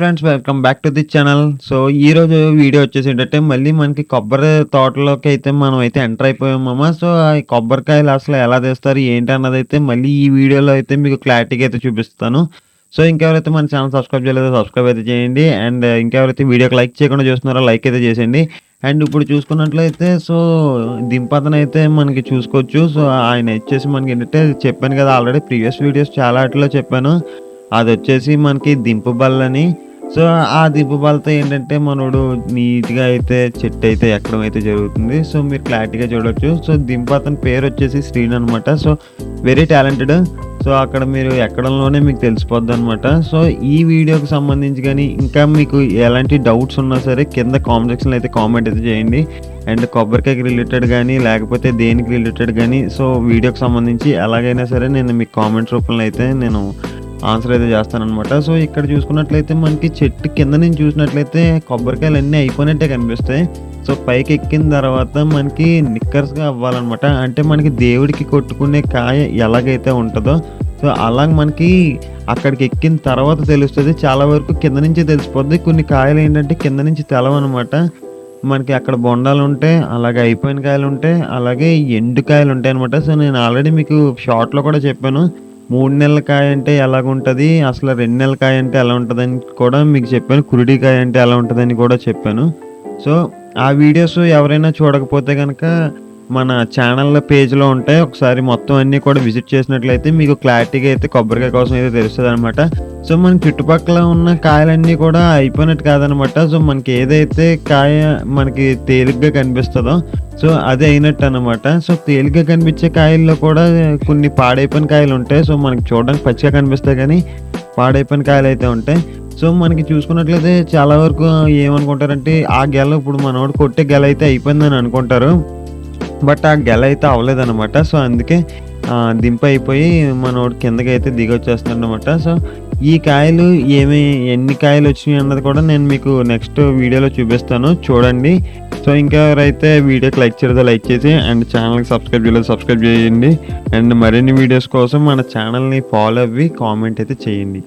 Friends welcome back to the channel so ఈ రోజు video వచ్చేసి ఏంటంటే మళ్ళీ మనకి కొబ్బరి తోటలోకి అయితే మనం అయితే ఎంటర్ అయిపోయామమ్మా సో ఆ కొబ్బరికాయలు అసలు ఎలా తెస్తారు ఏంటి అన్నది అయితే మళ్ళీ ఈ వీడియోలో అయితే మీకు క్లారిటీగా అయితే చూపిస్తాను. సో ఇంకెవరైతే మన ఛానల్ సబ్స్క్రైబ్ చేయలేదో సబ్స్క్రైబ్ అయితే చేయండి. అండ్ uh, ఇంకెవరైతే వీడియోకి లైక్ చేయకుండా చూస్తున్నారో లైక్ అయితే చేసేయండి. అండ్ ఇప్పుడు చూసుకున్నట్లయితే సో దింపతను అయితే మనకి చూసుకోవచ్చు. సో ఆయన వచ్చేసి మనకి ఏంటంటే చెప్పాను కదా ఆల్రెడీ ప్రీవియస్ వీడియోస్ చాలా వాటిలో చెప్పాను. అది వచ్చేసి మనకి దింపుబల్లని సో ఆ దింపు బలతో ఏంటంటే మనోడు నీట్గా అయితే చెట్టు అయితే ఎక్కడం అయితే జరుగుతుంది. సో మీరు క్లారిటీగా చూడొచ్చు. సో దింప అతని పేరు వచ్చేసి శ్రీన్ అనమాట సో వెరీ టాలెంటెడ్. సో అక్కడ మీరు ఎక్కడంలోనే మీకు తెలిసిపోద్ది అనమాట సో ఈ వీడియోకి సంబంధించి కానీ ఇంకా మీకు ఎలాంటి డౌట్స్ ఉన్నా సరే కింద కామెంట్ సెక్షన్లో అయితే కామెంట్ అయితే చేయండి. అండ్ కొబ్బరికాయకి రిలేటెడ్ కానీ లేకపోతే దేనికి రిలేటెడ్ కానీ సో వీడియోకి సంబంధించి ఎలాగైనా సరే నేను మీకు కామెంట్స్ రూపంలో అయితే నేను ఆన్సర్ అయితే చేస్తానమాట సో ఇక్కడ చూసుకున్నట్లయితే మనకి చెట్టు కింద నుంచి చూసినట్లయితే కొబ్బరికాయలు అన్నీ అయిపోయినట్టే కనిపిస్తాయి. సో పైకి ఎక్కిన తర్వాత మనకి నిక్కర్స్గా అవ్వాలన్నమాట. అంటే మనకి దేవుడికి కొట్టుకునే కాయ ఎలాగైతే ఉంటుందో. సో అలాగ మనకి అక్కడికి ఎక్కిన తర్వాత తెలుస్తుంది. చాలా వరకు కింద నుంచి తెలిసిపోద్ది. కొన్ని కాయలు ఏంటంటే కింద నుంచి తెలవనమాట. మనకి అక్కడ బొండాలు ఉంటాయి అలాగే అయిపోయిన కాయలు ఉంటాయి అలాగే ఎండు కాయలు ఉంటాయి అనమాట సో నేను ఆల్రెడీ మీకు షార్ట్లో కూడా చెప్పాను. మూడు నెలల కాయ అంటే ఎలాగుంటుంది? అసలు రెండు నెలల కాయ అంటే ఎలా ఉంటుందని కూడా మీకు చెప్పాను. కురుడి కాయ అంటే ఎలా ఉంటుందని కూడా చెప్పాను. సో ఆ వీడియోస్ ఎవరైనా చూడకపోతే కనుక మన ఛానల్ పేజ్లో ఉంటాయి. ఒకసారి మొత్తం అన్నీ కూడా విజిట్ చేసినట్లయితే మీకు క్లారిటీగా అయితే కొబ్బరికాయ కోసం అయితే తెలుస్తుంది అనమాట సో మన చుట్టుపక్కల ఉన్న కాయలన్నీ కూడా అయిపోయినట్టు కాదనమాట. సో మనకి ఏదైతే కాయ మనకి తేలిగ్గా కనిపిస్తుందో సో అది అయినట్టు అనమాట. సో తేలిగ్గా కనిపించే కాయల్లో కూడా కొన్ని పాడైపోయిన కాయలు ఉంటాయి. సో మనకి చూడడానికి పచ్చిగా కనిపిస్తాయి కానీ పాడైపోయిన కాయలు అయితే ఉంటాయి. సో మనకి చూసుకున్నట్లయితే చాలా వరకు ఏమనుకుంటారంటే ఆ గెల ఇప్పుడు మనోడు కొట్టే గెల అయితే అయిపోయిందని అనుకుంటారు. బట్ ఆ గెల అయితే అవ్వలేదన్నమాట సో అందుకే దింప అయిపోయి మనోడు కిందకి అయితే దిగొచ్చేస్తాడు అనమాట సో ఈ కాయలు ఏమి ఎన్ని కాయలు వచ్చినాయి అన్నది కూడా నేను మీకు నెక్స్ట్ వీడియోలో చూపిస్తాను. చూడండి. సో ఇంకా ఎవరైతే వీడియోకి లైక్ చేయలేదో లైక్ చేసి అండ్ ఛానల్కి సబ్స్క్రైబ్ చేయలేదు సబ్స్క్రైబ్ చేయండి. అండ్ మరిన్ని వీడియోస్ కోసం మన ఛానల్ని ఫాలో అవ్వి కామెంట్ అయితే చేయండి.